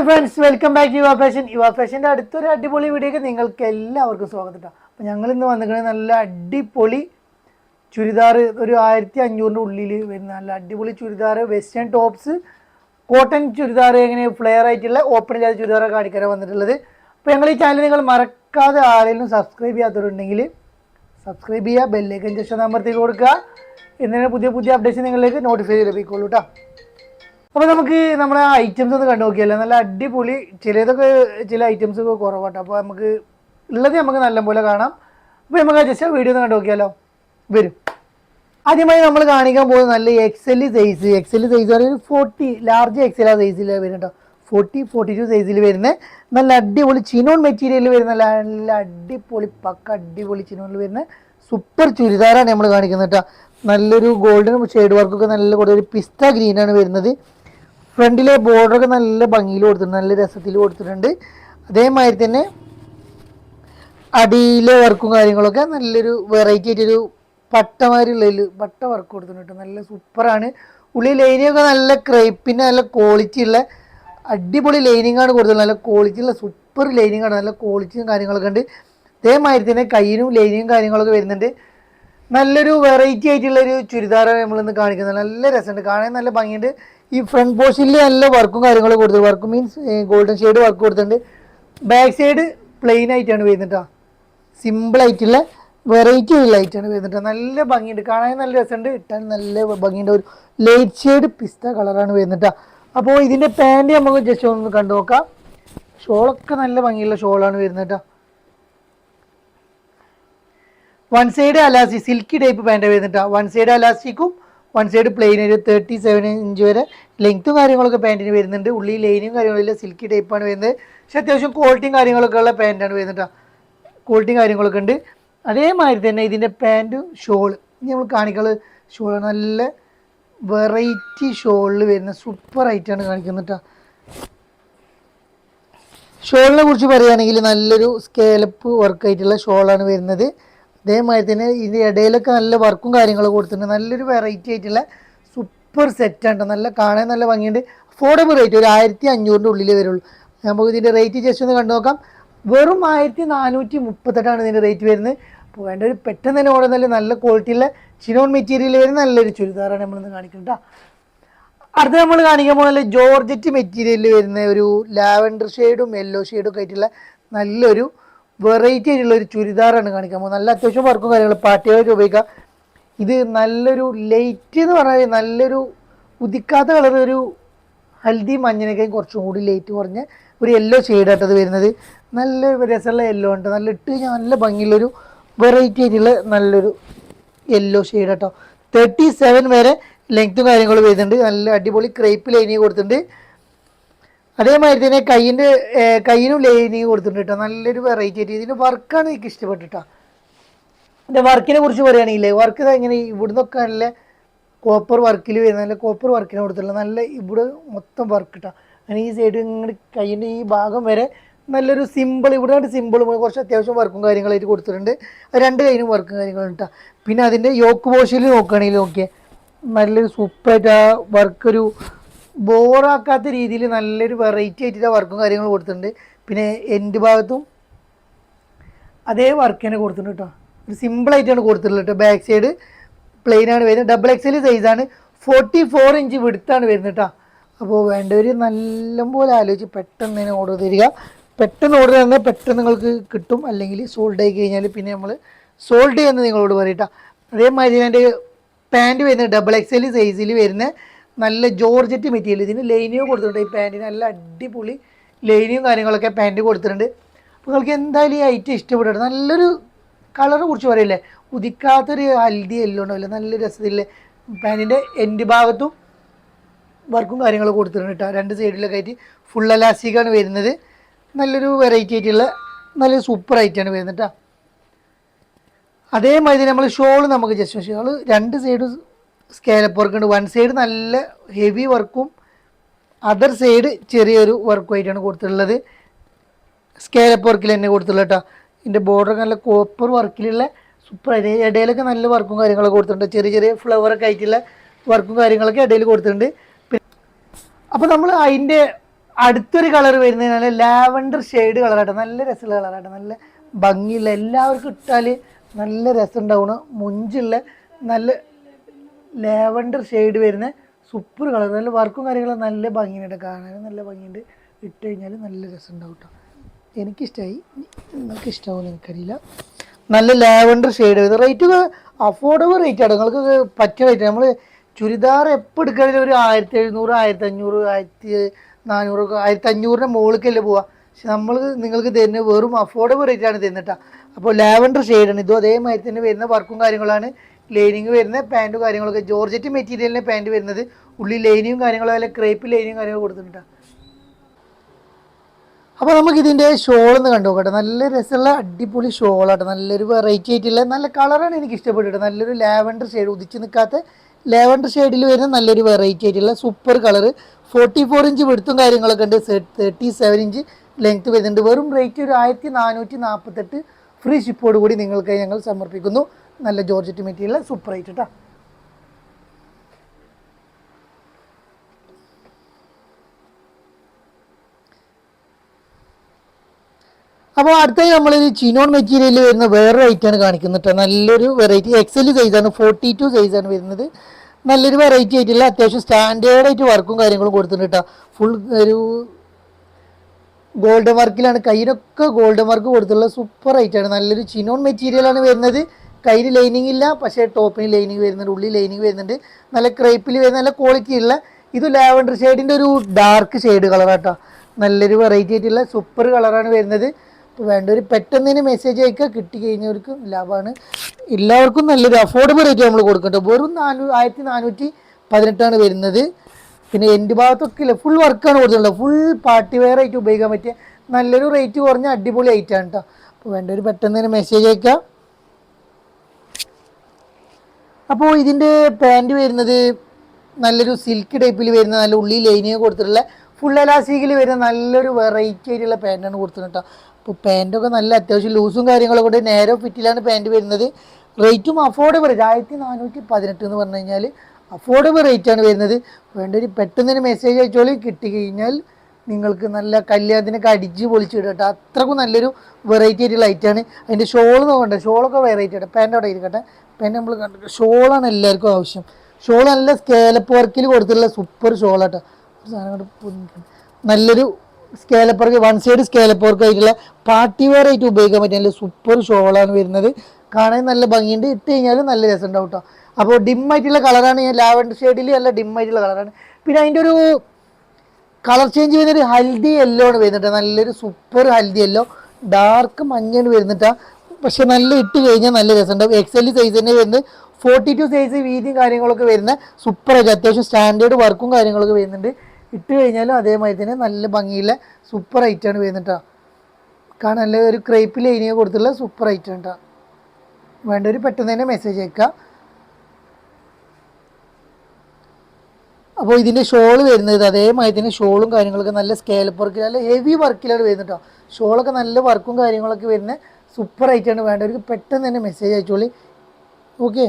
Hi friends welcome back Yuva fashion Yuva ഫാഷന്റെ അടുത്തൊരു അടിപൊളി വീഡിയോക്ക് നിങ്ങൾക്ക് എല്ലാവർക്കും സ്വാഗതം കേട്ടോ. അപ്പോൾ ഞങ്ങൾ ഇന്ന് വന്നിരിക്കുന്നത് നല്ല അടിപൊളി ചുരിദാർ ഒരു ആയിരത്തി അഞ്ഞൂറിന്റെ ഉള്ളിൽ വരുന്ന നല്ല അടിപൊളി churidar western tops cotton churidar എങ്ങനെ ഫ്ലെയർ ആയിട്ടുള്ള ഓപ്പൺ ചെയ്ത ചുരിദാറൊക്കെ കാണിക്കാനാണ് വന്നിട്ടുള്ളത്. അപ്പോൾ ഞങ്ങൾ ഈ ചാനൽ നിങ്ങൾ മറക്കാതെ ആരെങ്കിലും സബ്സ്ക്രൈബ് ചെയ്യാത്തവരുണ്ടെങ്കിൽ സബ്സ്ക്രൈബ് ചെയ്യുക ബെല്ലേക്കൻ ജസ്റ്റ് നമ്പർത്തേക്ക് കൊടുക്കുക. എന്നിട്ട് പുതിയ പുതിയ അപ്ഡേഷൻ നിങ്ങളിലേക്ക് നോട്ടിഫൈ ലഭിക്കുള്ളൂ കേട്ടോ. അപ്പോൾ നമുക്ക് നമ്മുടെ ഐറ്റംസ് ഒന്ന് കണ്ടു നോക്കിയാലോ നല്ല അടിപൊളി ചിലതൊക്കെ ചില ഐറ്റംസ് ഒക്കെ കുറവാട്ടോ. അപ്പോൾ നമുക്ക് ഉള്ളത് നമുക്ക് നല്ലപോലെ കാണാം. അപ്പോൾ നമുക്ക് ജസ്റ്റ് ആ വീഡിയോ ഒന്ന് കണ്ടു നോക്കിയാലോ വരും. ആദ്യമായി നമ്മൾ കാണിക്കാൻ പോകുന്നത് നല്ല X L size X L size പറയുന്നത് ഫോർട്ടി ലാർജ് എക്സൽ ആ സൈസിൽ വരുന്നുണ്ടോ ഫോർട്ടി ഫോർട്ടി ടു സൈസിൽ വരുന്ന. നല്ല അടിപൊളി ചിനോൺ മെറ്റീരിയലിൽ വരുന്ന നല്ല അടിപൊളി പക്ക അടിപൊളി ചിനോണിൽ വരുന്ന സൂപ്പർ ചുരിദാറാണ് നമ്മൾ കാണിക്കുന്നത് കേട്ടോ. നല്ലൊരു ഗോൾഡൻ ഷെയ്ഡ് വർക്കൊക്കെ നല്ല കൂടുതൽ പിസ്ത ഗ്രീനാണ് വരുന്നത്. ഫ്രണ്ടിലെ ബോർഡറൊക്കെ നല്ല ഭംഗിയിൽ കൊടുത്തിട്ടുണ്ട് നല്ല രസത്തിൽ കൊടുത്തിട്ടുണ്ട്. അതേമാതിരി തന്നെ അടിയിലെ വർക്കും കാര്യങ്ങളൊക്കെ നല്ലൊരു വെറൈറ്റി ആയിട്ടൊരു പട്ടമാരിയുള്ളതിൽ പട്ട വർക്ക് കൊടുത്തിട്ടുണ്ട് നല്ല സൂപ്പറാണ് ഉള്ളിൽ ലൈനിങ്ങൊക്കെ നല്ല ക്രൈപ്പിന്റെ നല്ല ക്വാളിറ്റി ഉള്ള അടിപൊളി ലൈനിങ്ങാണ് കൊടുത്തിട്ടുള്ളത്. നല്ല ക്വാളിറ്റി ഉള്ള സൂപ്പർ ലൈനിങ്ങാണ് നല്ല ക്വാളിറ്റിയും കാര്യങ്ങളൊക്കെ ഉണ്ട്. അതേമാതിരി തന്നെ കയ്യിനും ലൈനിങ്ങും കാര്യങ്ങളൊക്കെ വരുന്നുണ്ട്. നല്ലൊരു വെറൈറ്റി ആയിട്ടുള്ളൊരു ചുരിദാറാണ് നമ്മളിന്ന് കാണിക്കുന്നത്. നല്ല രസമുണ്ട്. കാണാൻ നല്ല ഭംഗിയുണ്ട്. ഈ ഫ്രണ്ട് പോസ്റ്റിൽ നല്ല വർക്കും കാര്യങ്ങളും കൊടുത്തത് work means golden shade work കൊടുത്തിട്ടുണ്ട്. ബാക്ക് സൈഡ് പ്ലെയിൻ ആയിട്ടാണ് വരുന്നത് കേട്ടോ സിമ്പിൾ ആയിട്ടുള്ള വെറൈറ്റി ഉള്ള ആയിട്ടാണ് വരുന്നത്. നല്ല ഭംഗിയുണ്ട്. കാണാൻ നല്ല രസമുണ്ട്. ഇട്ടാൻ നല്ല ഭംഗിയുണ്ട്. ഒരു ലൈറ്റ് ഷെയ്ഡ് പിസ്ത കളറാണ് വരുന്നത് അപ്പോൾ ഇതിന്റെ പാന്റ് നമുക്ക് ജസ്റ്റ് ഒന്ന് കണ്ടു നോക്കാം. ഷോളൊക്കെ നല്ല ഭംഗിയുള്ള ഷോളാണ് വരുന്നത് one side elastic silky type pant വരുന്നിട്ടാ one side അലാസ്റ്റിക്കും വൺ സൈഡ് പ്ലെയിൻ ഒരു തേർട്ടി സെവൻ ഇഞ്ച് വരെ ലെങ്ത്തും കാര്യങ്ങളൊക്കെ പാന്റിന് വരുന്നുണ്ട്. ഉള്ളി ലൈനും കാര്യങ്ങളില്ല സിൽക്കി ടൈപ്പാണ് വരുന്നത്. പക്ഷെ അത്യാവശ്യം ക്വാളിറ്റിയും കാര്യങ്ങളൊക്കെ ഉള്ള പാന്റാണ് വരുന്നിട്ടാ ക്വാളിറ്റിയും കാര്യങ്ങളൊക്കെ ഉണ്ട്. അതേമാതിരി തന്നെ ഇതിന്റെ പാന്റും ഷോൾ ഇനി നമ്മൾ കാണിക്കുന്നത് ഷോൾ നല്ല വെറൈറ്റി ഷോളിൽ വരുന്ന സൂപ്പർ ഐറ്റാണ് കാണിക്കുന്നത് കേട്ടോ ഷോളിനെ കുറിച്ച് പറയുകയാണെങ്കിൽ നല്ലൊരു സ്കേലപ്പ് വർക്കായിട്ടുള്ള ഷോളാണ് വരുന്നത്. അതേമാതിരി തന്നെ ഇതിന്റെ ഇടയിലൊക്കെ നല്ല വർക്കും കാര്യങ്ങളും കൊടുത്തിട്ടുണ്ട്. നല്ലൊരു വെറൈറ്റി ആയിട്ടുള്ള സൂപ്പർ സെറ്റാണ് നല്ല കാണാൻ നല്ല ഭംഗിയുണ്ട്. അഫോർഡബിൾ റേറ്റ് ഒരു ആയിരത്തി അഞ്ഞൂറിന്റെ ഉള്ളിലേ വരുള്ളൂ. നമുക്ക് ഇതിന്റെ റേറ്റ് ജസ്റ്റ് ഒന്ന് കണ്ടു നോക്കാം. വെറും ആയിരത്തി നാനൂറ്റി മുപ്പത്തെട്ടാണ് ഇതിന്റെ റേറ്റ് വരുന്നത്. അപ്പോൾ വേണ്ട ഒരു പെട്ടെന്ന് തന്നെ ഓടുന്ന നല്ല നല്ല ക്വാളിറ്റിയുള്ള ചിനോൺ മെറ്റീരിയൽ വരുന്ന നല്ലൊരു ചുരിദാറാണ് നമ്മളിന്ന് കാണിക്കുന്നത് അടുത്ത നമ്മൾ കാണിക്കാൻ പോകുന്നത് ജോർജറ്റ് മെറ്റീരിയലിൽ വരുന്ന ഒരു ലാവൻഡർ ഷെയ്ഡും യെല്ലോ ഷെയ്ഡും ഒക്കെ ആയിട്ടുള്ള നല്ലൊരു വെറൈറ്റി ആയിട്ടുള്ള ഒരു ചുരിദാറാണ് കാണിക്കാൻ പോകുന്നത്. നല്ല അത്യാവശ്യം വർക്കും കാര്യങ്ങളും പാർട്ടികളൊക്കെ ഉപയോഗിക്കാം ഇത് നല്ലൊരു ലൈറ്റ് എന്ന് പറഞ്ഞാൽ നല്ലൊരു ഉദിക്കാത്ത കളർ ഒരു ഹൽദി മഞ്ഞനൊക്കെ കുറച്ചും കൂടി ലൈറ്റ് കുറഞ്ഞ ഒരു യെല്ലോ ഷെയ്ഡായിട്ടത് വരുന്നത്. നല്ല രസമുള്ള യെല്ലോ ഉണ്ട് നല്ല ഇട്ട് കഴിഞ്ഞാൽ നല്ല ഭംഗിയുള്ളൊരു വെറൈറ്റി ആയിട്ടുള്ള നല്ലൊരു യെല്ലോ ഷെയ്ഡ് കേട്ടോ തേർട്ടി സെവൻ വരെ ലെങ്ത്തും കാര്യങ്ങളും വരുന്നുണ്ട്. നല്ല അടിപൊളി ക്രേപ്പ് ലൈനിങ് കൊടുത്തിട്ടുണ്ട്. അതേമാതിരി തന്നെ കയ്യിന്റെ കയ്യിനും ലൈനിങ് കൊടുത്തിട്ടുണ്ട് കേട്ടോ നല്ലൊരു വെറൈറ്റി ആയിട്ട്. ഇതിന്റെ വർക്കാണ് എനിക്ക് ഇഷ്ടപ്പെട്ടിട്ട എന്റെ വർക്കിനെ കുറിച്ച് പറയുകയാണെങ്കിൽ വർക്ക് ഇങ്ങനെ ഇവിടുന്നൊക്കെ നല്ല കോപ്പർ വർക്കിൽ വരുന്ന നല്ല കോപ്പർ വർക്കിനെ കൊടുത്തിട്ടുള്ള നല്ല ഇവിടെ മൊത്തം വർക്ക് ഇട്ടാ അങ്ങനെ ഈ സൈഡ് ഇങ്ങനെ കയ്യിന്റെ ഈ ഭാഗം വരെ നല്ലൊരു സിമ്പിൾ ഇവിടെ സിമ്പിൾ കുറച്ച് അത്യാവശ്യം വർക്കും കാര്യങ്ങളായിട്ട് കൊടുത്തിട്ടുണ്ട്. രണ്ട് കയ്യിനും വർക്കും കാര്യങ്ങളും ഇട്ടാ പിന്നെ അതിന്റെ യോക്ക് പോഷയിൽ നോക്കുകയാണെങ്കിൽ നോക്കിയേ നല്ലൊരു സൂപ്പറായിട്ട് ആ വർക്കൊരു ബോറാക്കാത്ത രീതിയിൽ നല്ലൊരു വെറൈറ്റി ആയിട്ടുള്ള വർക്കും കാര്യങ്ങളും കൊടുത്തിട്ടുണ്ട്. പിന്നെ എന്റെ ഭാഗത്തും അതേ വർക്ക് തന്നെ കൊടുത്തിട്ടുണ്ട് കേട്ടോ ഒരു സിമ്പിളായിട്ടാണ് കൊടുത്തിട്ടുള്ളത് കേട്ടോ ബാക്ക് സൈഡ് പ്ലെയിൻ ആണ് വരുന്നത്. ഡബിൾ എക്സൽ സൈസാണ് ഫോർട്ടി ഫോർ ഇഞ്ച് വിടുത്താണ് വരുന്നത് കേട്ടോ അപ്പോൾ വേണ്ടവർ നല്ലപോലെ ആലോചിച്ച് പെട്ടെന്ന് തന്നെ ഓർഡർ തരിക. പെട്ടെന്ന് ഓർഡർ തന്നാൽ പെട്ടെന്ന് നിങ്ങൾക്ക് കിട്ടും. അല്ലെങ്കിൽ സോൾഡ് ആയി കഴിഞ്ഞാൽ പിന്നെ നമ്മൾ സോൾഡ് ചെയ്യുന്നത് നിങ്ങളോട് പറയട്ടോ അതേമാതിരി എന്റെ പാന്റ് വരുന്നത് ഡബിൾ എക്സൽ സൈസിൽ വരുന്ന നല്ല ജോർജറ്റ് മെറ്റീരിയൽ. ഇതിന് ലൈനിയും കൊടുത്തിട്ടുണ്ട്. ഈ പാന്റിന് നല്ല അടിപൊളി ലൈനിയും കാര്യങ്ങളൊക്കെ പാന്റ് കൊടുത്തിട്ടുണ്ട്. അപ്പോൾ നിങ്ങൾക്ക് എന്തായാലും ഈ ഐറ്റം ഇഷ്ടപ്പെട്ടിട്ട് നല്ലൊരു കളറ് കുറിച്ച് പറയില്ലേ? ഉദിക്കാത്തൊരു ഹൽദി എല്ലോ ഉണ്ടാവില്ല? നല്ല രസത്തിലെ പാന്റിന്റെ എൻഡ് ഭാഗത്തും വർക്കും കാര്യങ്ങളും കൊടുത്തിട്ടുണ്ട് കേട്ടോ. രണ്ട് സൈഡിലൊക്കെ ആയിട്ട് ഫുൾ അലാസ്റ്റിക്കാണ് വരുന്നത്. നല്ലൊരു വെറൈറ്റി ആയിട്ടുള്ള നല്ലൊരു സൂപ്പർ ഐറ്റമാണ് വരുന്നത് കേട്ടോ. അതേമാതിരി നമ്മൾ ഷോൾ നമുക്ക് ജസ്റ്റ് ഷോൾ രണ്ട് സൈഡ് സ്കേലപ്പ് വർക്ക് ഉണ്ട്. വൺ സൈഡ് നല്ല ഹെവി വർക്കും അതർ സൈഡ് ചെറിയൊരു വർക്കും ആയിട്ടാണ് കൊടുത്തിട്ടുള്ളത്. സ്കേലപ്പ് വർക്കിൽ തന്നെ കൊടുത്തിട്ടുള്ളത് കേട്ടോ ഇതിന്റെ ബോർഡർ നല്ല കോപ്പർ വർക്കിലുള്ള സൂപ്പർ ഇടയിലൊക്കെ നല്ല വർക്കും കാര്യങ്ങളൊക്കെ കൊടുത്തിട്ടുണ്ട്. ചെറിയ ചെറിയ ഫ്ലവറൊക്കെ ആയിട്ടുള്ള വർക്കും കാര്യങ്ങളൊക്കെ ഇടയിൽ കൊടുത്തിട്ടുണ്ട്. പിന്നെ അപ്പോൾ നമ്മൾ അതിന്റെ അടുത്തൊരു കളർ വരുന്നത് നല്ല ലാവണ്ടർ ഷെയ്ഡ് കളറാട്ടോ നല്ല രസമുള്ള കളറാട്ടോ നല്ല ഭംഗിയുള്ള എല്ലാവർക്കും ഇട്ടാൽ നല്ല രസം ഉണ്ടാവണം മുഞ്ചുള്ള നല്ല ലാവണ്ടർ ഷെയ്ഡ് വരുന്ന സൂപ്പർ കളർ നല്ല വർക്കും കാര്യങ്ങളും നല്ല ഭംഗിയുണ്ട്. കാണാൻ നല്ല ഭംഗിയുണ്ട്. ഇട്ട് കഴിഞ്ഞാൽ നല്ല രസം ഉണ്ടാവും കേട്ടോ എനിക്കിഷ്ടമായി നിങ്ങൾക്ക് ഇഷ്ടമാവുമെന്ന് എനിക്കറിയില്ല. നല്ല ലാവണ്ടർ ഷെയ്ഡ് വരുന്നത് റേറ്റ് അഫോർഡബിൾ റേറ്റ് ആണ്. നിങ്ങൾക്ക് പറ്റിയ റേറ്റ് നമ്മൾ ചുരിദാർ എപ്പോൾ എടുക്കുകയാണെങ്കിലും ഒരു ആയിരത്തി എഴുന്നൂറ് ആയിരത്തി അഞ്ഞൂറ് ആയിരത്തി നാനൂറ് ആയിരത്തി അഞ്ഞൂറിന്റെ മുകളിലേക്കല്ലേ പോവുക. പക്ഷെ നമ്മൾ നിങ്ങൾക്ക് തരുന്ന വെറും അഫോർഡബിൾ റേറ്റ് ആണ് തന്നിട്ടാ അപ്പോൾ ലാവൻഡർ ഷെയ്ഡാണ് ഇതും അതേമാതിരി തന്നെ വരുന്ന വർക്കും കാര്യങ്ങളാണ്. ലൈനിങ് വരുന്ന പാന്റും കാര്യങ്ങളൊക്കെ. ജോർജറ്റ് മെറ്റീരിയലിന് പാന്റ് വരുന്നത്. ഉള്ളി ലൈനിയും കാര്യങ്ങളും അല്ല ക്രേപ്പ് ലൈനിയും കാര്യങ്ങളും കൊടുത്തിട്ടുണ്ട് അപ്പോൾ നമുക്ക് ഇതിന്റെ ഷോൾ ഒന്ന് കണ്ടു നല്ല രസമുള്ള അടിപൊളി ഷോളാട്ടോ നല്ലൊരു വെറൈറ്റി ആയിട്ടുള്ള നല്ല കളറാണ് എനിക്ക് ഇഷ്ടപ്പെട്ടിട്ട്. നല്ലൊരു ലാവൻഡർ ഷെയ്ഡ് ഉദിച്ച് നിൽക്കാത്ത ലാവൻഡർ ഷെയ്ഡിൽ വരുന്ന നല്ലൊരു വെറൈറ്റി ആയിട്ടുള്ള super colour forty four inch വെടുത്തും കാര്യങ്ങളൊക്കെ ഉണ്ട്. തേർട്ടി സെവൻ ഇഞ്ച് ലെങ്ത് വരുന്നുണ്ട്. വെറും റേറ്റ് ഒരു ആയിരത്തി നാനൂറ്റി നാൽപ്പത്തെട്ട് ഫ്രീ ഷിപ്പോട് കൂടി നിങ്ങൾക്ക് ഞങ്ങൾ സമർപ്പിക്കുന്നു. നല്ല ജോർജറ്റ് മെറ്റീരിയൽ സൂപ്പർ ആയിട്ട് കേട്ടോ അപ്പോൾ അടുത്തായി നമ്മൾ ചിനോൺ മെറ്റീരിയൽ വരുന്ന വേറൊരു ഐറ്റാണ് കാണിക്കുന്നത് കേട്ടോ നല്ലൊരു വെറൈറ്റി എക്സൽ സൈസാണ് ഫോർട്ടി ടു സൈസാണ് വരുന്നത്. നല്ലൊരു വെറൈറ്റി ആയിട്ടില്ല അത്യാവശ്യം സ്റ്റാൻഡേർഡ് ആയിട്ട് വർക്കും കാര്യങ്ങളും കൊടുത്തിട്ടുണ്ട് കേട്ടോ ഫുൾ ഒരു ഗോൾഡൻ വർക്കിലാണ് കയ്യിലൊക്കെ ഗോൾഡൻ വർക്ക് കൊടുത്തുള്ള സൂപ്പർ ഐറ്റാണ് നല്ലൊരു ചിനോൺ മെറ്റീരിയലാണ് വരുന്നത്. കയ്യിൽ ലൈനിങ് ഇല്ല പക്ഷേ ടോപ്പിന് ലൈനിങ് വരുന്നുണ്ട് ഉള്ളിൽ ലൈനിങ് വരുന്നുണ്ട്. നല്ല ക്രേപ്പിൽ വരുന്ന നല്ല ക്വാളിറ്റി ഉള്ള ഇത് ലാവൻഡർ ഷെയ്ഡിന്റെ ഒരു ഡാർക്ക് ഷെയ്ഡ് കളറാട്ടോ നല്ലൊരു വെറൈറ്റി ആയിട്ടുള്ള സൂപ്പർ കളറാണ് വരുന്നത്. ഇപ്പോൾ വേണ്ടവർ പെട്ടെന്ന് തന്നെ മെസ്സേജ് അയക്കുക. കിട്ടി കഴിഞ്ഞവർക്കും ലാഭമാണ്. എല്ലാവർക്കും നല്ലൊരു അഫോർഡബിൾ റേറ്റ് നമ്മൾ കൊടുക്കട്ടോ വെറും നാനൂ ആയിരത്തി നാനൂറ്റി പതിനെട്ടാണ് വരുന്നത്. പിന്നെ എന്റെ ഭാഗത്തൊക്കെ ഇല്ല ഫുൾ വർക്കാണ് കൊടുത്തിട്ടുള്ളത്. ഫുൾ പാർട്ടി വെയർ ആയിട്ട് ഉപയോഗിക്കാൻ പറ്റിയ നല്ലൊരു റേറ്റ് കുറഞ്ഞ അടിപൊളി ഐറ്റാണ് കേട്ടോ അപ്പോൾ വേണ്ടവർ പെട്ടെന്ന് തന്നെ മെസ്സേജ് അയക്കുക. അപ്പോൾ ഇതിന്റെ പാന്റ് വരുന്നത് നല്ലൊരു സിൽക്ക് ടൈപ്പിൽ വരുന്ന നല്ല ഉള്ളി ലൈനിങ് കൊടുത്തിട്ടുള്ള ഫുൾ എലാസ്റ്റിക്കിൽ വരുന്ന നല്ലൊരു വെറൈറ്റി ആയിട്ടുള്ള പാന്റാണ് കൊടുത്തത് കേട്ടോ അപ്പോൾ പാന്റൊക്കെ നല്ല അത്യാവശ്യം ലൂസും കാര്യങ്ങളൊക്കെ കൊണ്ട് നേരോ ഫിറ്റിലാണ് പാന്റ് വരുന്നത്. റേറ്റും അഫോർഡബിൾ ആയിരത്തി നാനൂറ്റി പതിനെട്ട് എന്ന് പറഞ്ഞു കഴിഞ്ഞാൽ അഫോർഡബിൾ റേറ്റാണ് വരുന്നത്. വേണ്ട ഒരു പെട്ടെന്ന് തന്നെ മെസ്സേജ് അയച്ചോളി കിട്ടി കഴിഞ്ഞാൽ നിങ്ങൾക്ക് നല്ല കല്യാണത്തിനൊക്കെ അടിച്ച് പൊളിച്ച് കേട്ടോ അത്രക്കും നല്ലൊരു വെറൈറ്റി ആയിട്ടുള്ള ലൈറ്റാണ് അതിന്റെ ഷോൾ നോക്കണ്ട ഷോളൊക്കെ വെറൈറ്റി ആണ്. പാന്റ് അവിടെ ഇരിക്കട്ടെ പാന്റ് നമ്മൾ കണ്ടിട്ട് ഷോളാണ് എല്ലാവർക്കും ആവശ്യം. ഷോൾ നല്ല സ്കേലപ്പ് വർക്കിൽ കൊടുത്തിട്ടുള്ള സൂപ്പർ ഷോളാട്ടോ സാധനം നല്ലൊരു scallop work one side scallop work ആയിട്ടുള്ള പാർട്ടി വെയർ ആയിട്ട് ഉപയോഗിക്കാൻ പറ്റിയ നല്ല സൂപ്പർ ഷോളാണ് വരുന്നത്. കാണാൻ നല്ല ഭംഗിയുണ്ട്. ഇട്ട് കഴിഞ്ഞാലും നല്ല രസം ഉണ്ടാവും കേട്ടോ അപ്പോൾ ഡിം ആയിട്ടുള്ള കളറാണ് ഞാൻ ലാവൻഡർ ഷെയ്ഡിൽ നല്ല ഡിം ആയിട്ടുള്ള കളറാണ് പിന്നെ അതിന്റെ ഒരു കളർ ചേഞ്ച് വരുന്നൊരു ഹൽദി യെല്ലോ ആണ് വരുന്നുണ്ട് നല്ലൊരു സൂപ്പർ ഹൽദി യെല്ലോ ഡാർക്ക് മഞ്ഞാണ് വരുന്നിട്ടാ പക്ഷെ നല്ല ഇട്ട് കഴിഞ്ഞാൽ നല്ല രസമുണ്ടാവും എക്സ് എൽ സൈസ് തന്നെ വരുന്നത് ഫോർട്ടി ടു സൈസ് വീതിയും കാര്യങ്ങളൊക്കെ വരുന്ന സൂപ്പർ ആയിട്ട് അത്യാവശ്യം സ്റ്റാൻഡേർഡ് വർക്കും കാര്യങ്ങളൊക്കെ വരുന്നുണ്ട്. ഇട്ട് കഴിഞ്ഞാലും അതേമാതിരി തന്നെ നല്ല ഭംഗിയുള്ള സൂപ്പർ ഐറ്റാണ് വരുന്നിട്ടാ കാരണം നല്ല ഒരു ക്രേപ്പ് ലൈനിയെ കൊടുത്തുള്ള സൂപ്പർ ഐറ്റം കേട്ടോ ഒരു പെട്ടെന്ന് തന്നെ മെസ്സേജ് അയക്കുക അപ്പോൾ ഇതിന്റെ ഷോൾ വരുന്നത് അതേമാതിരി തന്നെ ഷോളും കാര്യങ്ങളൊക്കെ നല്ല സ്കേൽ വർക്ക് നല്ല ഹെവി വർക്കിലാണ് വരുന്നത് കേട്ടോ ഷോളൊക്കെ നല്ല വർക്കും കാര്യങ്ങളൊക്കെ വരുന്ന സൂപ്പർ ആയിട്ടാണ് വേണ്ടവർക്ക് പെട്ടെന്ന് തന്നെ മെസ്സേജ് അയച്ചോളി. ഓക്കെ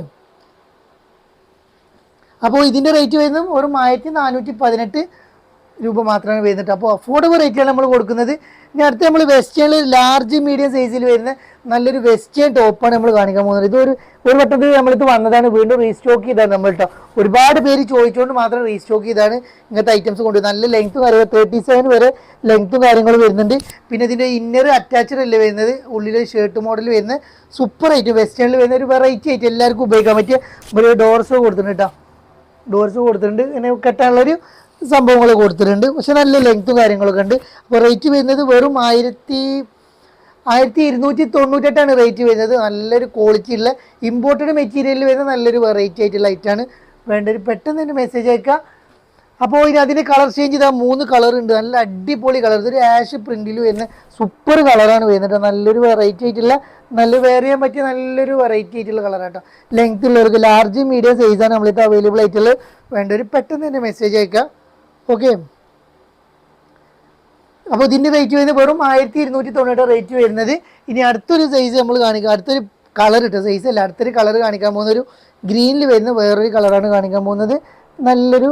അപ്പോൾ ഇതിന്റെ റേറ്റ് വരുന്നത് വെറും ആയിരത്തി നാനൂറ്റി പതിനെട്ട് രൂപ മാത്രമാണ് വരുന്നത്. അപ്പോൾ അഫോർഡബിൾ റേറ്റിലാണ് നമ്മൾ കൊടുക്കുന്നത്. ഇനി അടുത്ത് നമ്മൾ വെസ്റ്റേണിൽ ലാർജ് മീഡിയം സൈസിൽ വരുന്ന നല്ലൊരു വെസ്റ്റേൺ ടോപ്പാണ് നമ്മൾ കാണിക്കാൻ പോകുന്നത്. ഇതൊരു ഒരു വട്ടത്തിൽ നമ്മളിത് വന്നതാണ്. വീണ്ടും റീസ്റ്റോക്ക് ചെയ്താണ് നമ്മൾ കേട്ടോ ഒരുപാട് പേര് ചോദിച്ചുകൊണ്ട് മാത്രം റീസ്റ്റോക്ക് ചെയ്താണ് ഇങ്ങനത്തെ ഐറ്റംസ് കൊണ്ട് നല്ല ലെങ്ത് കാര്യങ്ങൾ തേർട്ടി സെവൻ വരെ ലെങ്ത്തും കാര്യങ്ങളും വരുന്നുണ്ട്. പിന്നെ ഇതിന്റെ ഇന്നർ അറ്റാച്ചഡ് അല്ലേ വരുന്നത്? ഉള്ളിൽ ഷർട്ട് മോഡൽ വരുന്ന സൂപ്പർ ഐറ്റം വെസ്റ്റേണിൽ വരുന്ന ഒരു വെറൈറ്റി ആയിട്ട് എല്ലാവർക്കും ഉപയോഗിക്കാൻ പറ്റിയ ഒരു ഡോർസ് കൊടുത്തിട്ടുണ്ട് കേട്ടോ ഡോർസ് കൊടുത്തിട്ടുണ്ട്. ഇങ്ങനെ കെട്ടാനുള്ളൊരു സംഭവങ്ങൾ കൊടുത്തിട്ടുണ്ട്. പക്ഷെ നല്ല ലെങ്ത്തും കാര്യങ്ങളൊക്കെ ഉണ്ട്. അപ്പോൾ റേറ്റ് വരുന്നത് വെറും ആയിരത്തി ആയിരത്തി ഇരുന്നൂറ്റി തൊണ്ണൂറ്റെട്ടാണ് റേറ്റ് വരുന്നത്. നല്ലൊരു ക്വാളിറ്റി ഉള്ള ഇമ്പോർട്ടഡ് മെറ്റീരിയലിൽ വരുന്ന നല്ലൊരു വെറൈറ്റി ആയിട്ടുള്ള ഐറ്റാണ് വേണ്ട ഒരു പെട്ടെന്ന് തന്നെ മെസ്സേജ് അയക്കുക അപ്പോൾ ഇനി അതിന് കളർ ചേഞ്ച് ചെയ്താൽ മൂന്ന് കളർ ഉണ്ട്. നല്ല അടിപൊളി കളർ ഒരു ആഷ് പ്രിന്റിൽ വരുന്ന സൂപ്പർ കളറാണ് വരുന്നത് നല്ലൊരു വെറൈറ്റി ആയിട്ടുള്ള നല്ല വെയർ ചെയ്യാൻ പറ്റിയ നല്ലൊരു വെറൈറ്റി ആയിട്ടുള്ള കളറാണ് കേട്ടോ. ലെങ്ത് ഉള്ളവർക്ക് ലാർജ് മീഡിയം സൈസാണ് നമ്മളിത് അവൈലബിൾ ആയിട്ടുള്ളത്. വേണ്ട ഒരു പെട്ടെന്ന് തന്നെ മെസ്സേജ് അയക്കുക ഓക്കെ അപ്പോൾ ഇതിന്റെ റേറ്റ് വരുന്നത് വെറും ആയിരത്തി ഇരുന്നൂറ്റി തൊണ്ണൂറ് റേറ്റ് വരുന്നത്. ഇനി അടുത്തൊരു സൈസ് നമ്മൾ കാണിക്കുക അടുത്തൊരു കളർ ഇട്ട സൈസ് അല്ല. അടുത്തൊരു കളർ കാണിക്കാൻ പോകുന്ന ഒരു ഗ്രീനിൽ വരുന്ന വേറൊരു കളറാണ് കാണിക്കാൻ പോകുന്നത്. നല്ലൊരു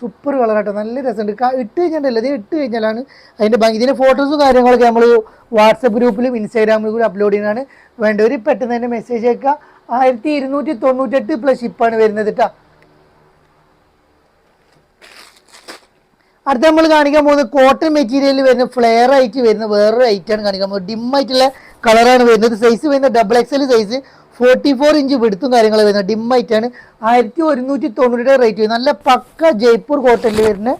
സൂപ്പർ കളർ കേട്ടോ നല്ല രസമുണ്ട് ഇട്ട് കഴിഞ്ഞിട്ടല്ല ഇത് ഇട്ട് കഴിഞ്ഞാലാണ് അതിന്റെ ഭംഗി. ഇതിന്റെ ഫോട്ടോസും കാര്യങ്ങളൊക്കെ നമ്മൾ വാട്സപ്പ് ഗ്രൂപ്പിലും ഇൻസ്റ്റാഗ്രാമിലും കൂടി അപ്ലോഡ് ചെയ്യുന്നതാണ്. വേണ്ടവർ പെട്ടെന്ന് തന്നെ മെസ്സേജ് അയക്കുക. ആയിരത്തി ഇരുന്നൂറ്റി തൊണ്ണൂറ്റെട്ട് പ്ലസ് ഷിപ്പാണ് വരുന്നത് കേട്ടോ അടുത്ത നമ്മൾ കാണിക്കാൻ പോകുന്നത് കോട്ടൺ മെറ്റീരിയലിൽ വരുന്ന ഫ്ലെയർ ആയിട്ട് വരുന്ന വേറൊരു ആണ് കാണിക്കാൻ പോകുന്നത്. ഡിം ആയിട്ടുള്ള കളറാണ് വരുന്നത്. സൈസ് വരുന്ന double XL size forty four inch വിടുത്തും കാര്യങ്ങൾ വരുന്നത്. ഡിം ആയിട്ടാണ് ആയിരത്തി ഒരുന്നൂറ്റി തൊണ്ണൂറ് റേറ്റ് വരുന്നത്. നല്ല പക്ക ജയ്പൂർ കോട്ടണിൽ വരുന്ന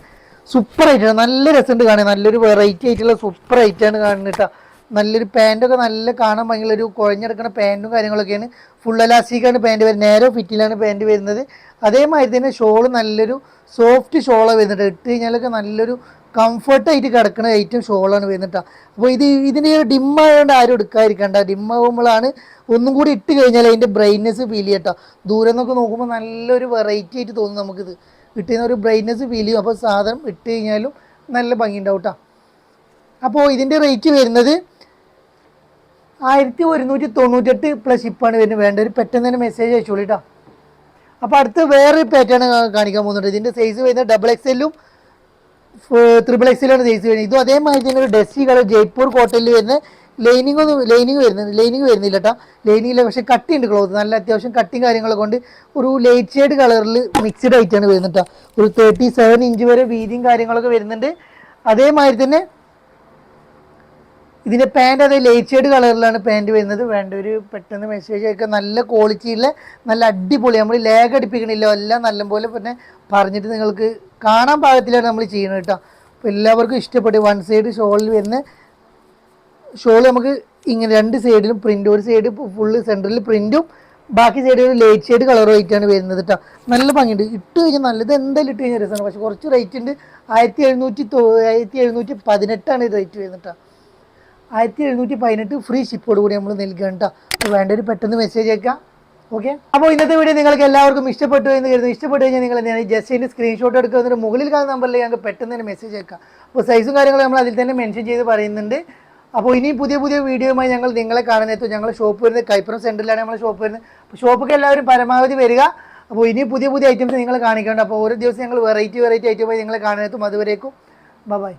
സൂപ്പർ ആയിട്ടാണ് നല്ല രസമുണ്ട് കാണുക നല്ലൊരു വെറൈറ്റി ആയിട്ടുള്ള സൂപ്പർ ആയിട്ടാണ് കാണുന്നത് കേട്ടോ നല്ലൊരു പാന്റൊക്കെ നല്ല കാണാൻ ഭയങ്കര ഒരു കുഴഞ്ഞെടുക്കുന്ന പാന്റും കാര്യങ്ങളൊക്കെയാണ്. ഫുൾ അലാസ്റ്റിക്കാണ് പാന്റ് വരുന്നത്. നേരെ ഫിറ്റിലാണ് പാന്റ് വരുന്നത്. അതേമാതിരി തന്നെ ഷോൾ നല്ലൊരു സോഫ്റ്റ് ഷോളാണ് വരുന്നത്. ഇട്ട് കഴിഞ്ഞാലൊക്കെ നല്ലൊരു കംഫർട്ടായിട്ട് കിടക്കുന്ന ഐറ്റം ഷോളാണ് വരുന്നത് അപ്പോൾ ഇത് ഇതിന്റെ ഡിം ആയതുകൊണ്ട് ആരും എടുക്കാതിരിക്കണ്ട ഡിം ആകുമ്പോഴാണ് ഒന്നും കൂടി ഇട്ട് കഴിഞ്ഞാൽ അതിന്റെ ബ്രൈറ്റ്നെസ് ഫീൽ ചെയ്യട്ടോ ദൂരെ നിന്നൊക്കെ നോക്കുമ്പോൾ നല്ലൊരു വെറൈറ്റി ആയിട്ട് തോന്നും നമുക്കിത്. ഇട്ട് ഒരു ബ്രൈറ്റ്നെസ് ഫീൽ ചെയ്യും. അപ്പോൾ സാധനം ഇട്ട് കഴിഞ്ഞാലും നല്ല ഭംഗി ഉണ്ടാവും കേട്ടോ അപ്പോൾ ഇതിന്റെ റേറ്റ് വരുന്നത് ആയിരത്തി ഒരുന്നൂറ്റി തൊണ്ണൂറ്റെട്ട് പ്ലസ് ഇപ്പാണ് ഇതിന് വേണ്ട ഒരു പെട്ടെന്ന് തന്നെ മെസ്സേജ് അയച്ചോളിട്ടാ. അപ്പോൾ അടുത്ത് വേറൊരു പാറ്റേൺ കാണിക്കാൻ പോകുന്നുണ്ട്. ഇതിന്റെ സൈസ് വരുന്നത് ഡബിൾ എക്സ് എല്ലും ത്രിബിൾ എക്സിലാണ് സൈസ് വരുന്നത്. ഇതും അതേമാതിരി തന്നെ ഒരു ഡെസ്സി കളർ ജയ്പൂർ കോട്ടയിൽ വരുന്ന ലൈനിങ് ഒന്നും ലൈനിങ് വരുന്നത് ലൈനിങ് വരുന്നില്ല കേട്ടോ ലൈനിങ്ങില്ല പക്ഷേ കട്ടിയുണ്ട് ക്ലോത്ത് നല്ല അത്യാവശ്യം കട്ടിങ് കാര്യങ്ങളൊക്കെ കൊണ്ട് ഒരു ലൈറ്റ് ഷെയ്ഡ് കളറിൽ മിക്സ്ഡ് ആയിട്ടാണ് വരുന്നത് കേട്ടോ ഒരു തേർട്ടി സെവൻ ഇഞ്ച് വരെ വീതിയും കാര്യങ്ങളൊക്കെ വരുന്നുണ്ട്. അതേമാതിരി തന്നെ ഇതിന്റെ പാന്റ് അതേ ലൈറ്റ് ഷെയ്ഡ് കളറിലാണ് പാന്റ് വരുന്നത്. വേണ്ട ഒരു പെട്ടെന്ന് മെസ്സേജ് അയക്കുക നല്ല ക്വാളിറ്റിയുള്ള നല്ല അടിപൊളി. നമ്മൾ ലേഖ അടിപ്പിക്കണില്ല എല്ലാം നല്ലപോലെ പിന്നെ പറഞ്ഞിട്ട് നിങ്ങൾക്ക് കാണാൻ പാകത്തിലാണ് നമ്മൾ ചെയ്യുന്നത് കേട്ടോ അപ്പോൾ എല്ലാവർക്കും ഇഷ്ടപ്പെട്ടു. വൺ സൈഡ് ഷോളിൽ വരുന്ന ഷോൾ നമുക്ക് ഇങ്ങനെ രണ്ട് സൈഡിലും പ്രിന്റ് ഒരു സൈഡ് ഫുള്ള് സെന്ററിൽ പ്രിന്റും ബാക്കി സൈഡിൽ ലൈറ്റ് ഷെയ്ഡ് കളറും ആയിട്ടാണ് വരുന്നത് കേട്ടോ നല്ല ഭംഗിയുണ്ട്. ഇട്ട് കഴിഞ്ഞാൽ നല്ലത് എന്തായാലും ഇട്ട് കഴിഞ്ഞാൽ രസമാണ്. പക്ഷേ കുറച്ച് റേറ്റ് ഉണ്ട്. ആയിരത്തി എഴുന്നൂറ്റി ആയിരത്തി എഴുന്നൂറ്റി പതിനെട്ടാണ് റേറ്റ് വരുന്നത് കേട്ടോ ആയിരത്തി എഴുന്നൂറ്റി പതിനെട്ട് ഫ്രീ ഷിപ്പോട് കൂടി നമ്മൾ നൽകുകയാണ് കേട്ടോ വേണ്ട ഒരു പെട്ടെന്ന് മെസ്സേജ് അയക്കാം. ഓക്കെ അപ്പോൾ ഇന്നത്തെ വീഡിയോ നിങ്ങൾക്ക് എല്ലാവർക്കും ഇഷ്ടപ്പെട്ടു എന്ന് കരുതുന്നു. ഇഷ്ടപ്പെട്ടു കഴിഞ്ഞാൽ നിങ്ങൾ എന്താണ് ജസ്റ്റ് അതിന്റെ സ്ക്രീൻഷോട്ട് എടുക്കുക? എന്നിട്ട് മുകളിൽ കാണുന്ന നമ്പറിൽ ഞങ്ങൾക്ക് പെട്ടെന്ന് തന്നെ മെസ്സേജ് അയക്കാം. അപ്പോൾ സൈസും കാര്യങ്ങളും നമ്മൾ അതിൽ തന്നെ മെൻഷൻ ചെയ്ത് പറയുന്നുണ്ട്. അപ്പോൾ ഇനി പുതിയ പുതിയ വീഡിയോയുമായി ഞങ്ങൾ നിങ്ങളെ കാണാനെത്തും ഞങ്ങൾ ഷോപ്പ് വരുന്നത് കൈപ്പുറം സെന്ററിലാണ് നമ്മൾ ഷോപ്പ് വരുന്നത്. അപ്പോൾ ഷോപ്പൊക്കെ എല്ലാവരും പരമാവധി വരിക. അപ്പോൾ ഇനി പുതിയ പുതിയ ഐറ്റംസ് നിങ്ങൾ കാണിക്കേണ്ട അപ്പോൾ ഓരോ ദിവസം ഞങ്ങൾ വെറൈറ്റി വെറൈറ്റി ഐറ്റമായി നിങ്ങളെ കാണാനെത്തും അതുവരേക്കും. ബൈ